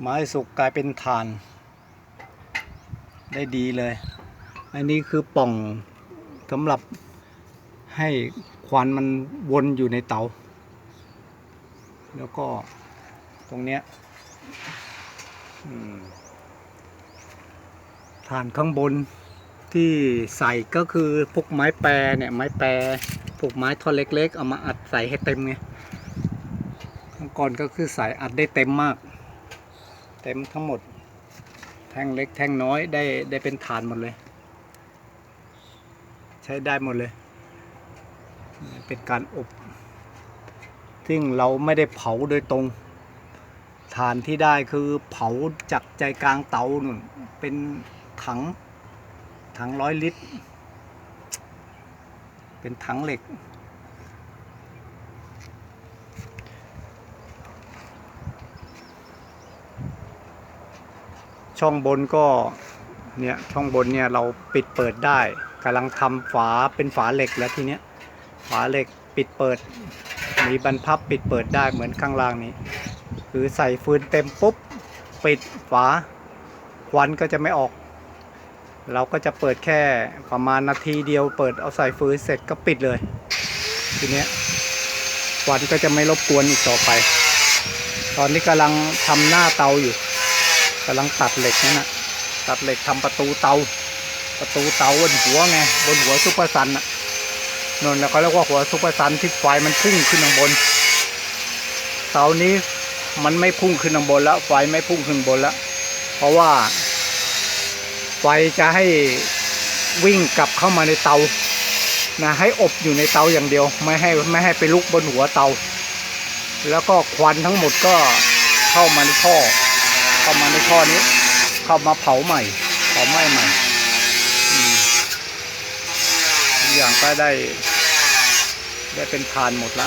ไม้สุกกลายเป็นถ่าน ได้ดีเลย อันนี้คือป่องสำหรับให้ควันมันวนอยู่ในเตา แล้วก็ตรงเนี้ยฐานข้างบนที่ใส่ก็คือพวกไม้แปรเนี่ยไม้แปรพวกไม้ท่อนเล็ก ๆ เอามาอัดใส่ให้เต็มไงก่อนก็คือใส่อัดได้เต็มมาก เต็มทั้งหมด แท่งเล็กแท่งน้อยได้ได้เป็นฐานหมดเลย ใช้ได้หมดเลย เป็นการอบ ซึ่งเราไม่ได้เผาโดยตรง ฐานที่ได้คือเผาจากใจกลางเตาหนุนเป็นถังถังร้อยลิตร เป็นถังเหล็ก ช่องบนก็เนี่ยช่องบนเนี่ยเราปิดเปิดได้กำลังทำฝาเป็นฝาเหล็กแล้วทีเนี้ยฝาเหล็กปิดเปิด มีบรรพับปิดเปิดได้เหมือนข้างล่างนี้ คือใส่ฟืนเต็มปุ๊บ ปิดฝาควันก็จะไม่ออก เราก็จะเปิดแค่ประมาณนาทีเดียวเปิดเอาใส่ฟืนเสร็จก็ปิดเลย ทีเนี้ยควันก็จะไม่รบกวนอีกต่อไป ตอนนี้กำลังทำหน้าเตาอยู่ กำลังตัดเหล็กนั่นนะตัดเหล็กทำประตูเตา ประตูเตาบนหัวไงบนหัวซุปเปอร์ซันน่ะนนแล้วเขาเรียกว่าหัวซุปเปอร์ซันที่ไฟมันพุ่งขึ้นข้างบนเตานี้มันไม่พุ่งขึ้นข้างบนแล้วไฟไม่พุ่งขึ้นบนแล้ว เพราะว่า ไฟจะให้วิ่งกลับเข้ามาในเตานะให้อบอยู่ในเตาอย่างเดียว ไม่ให้ไม่ให้ไปลุกบนหัวเตา แล้วก็ควันทั้งหมดก็เข้ามาในท่อ เข้ามาในท่อนี้ เข้ามาเผาใหม่เผาไหม้ใหม่อย่างก็ได้ ได้เป็นทานหมดละ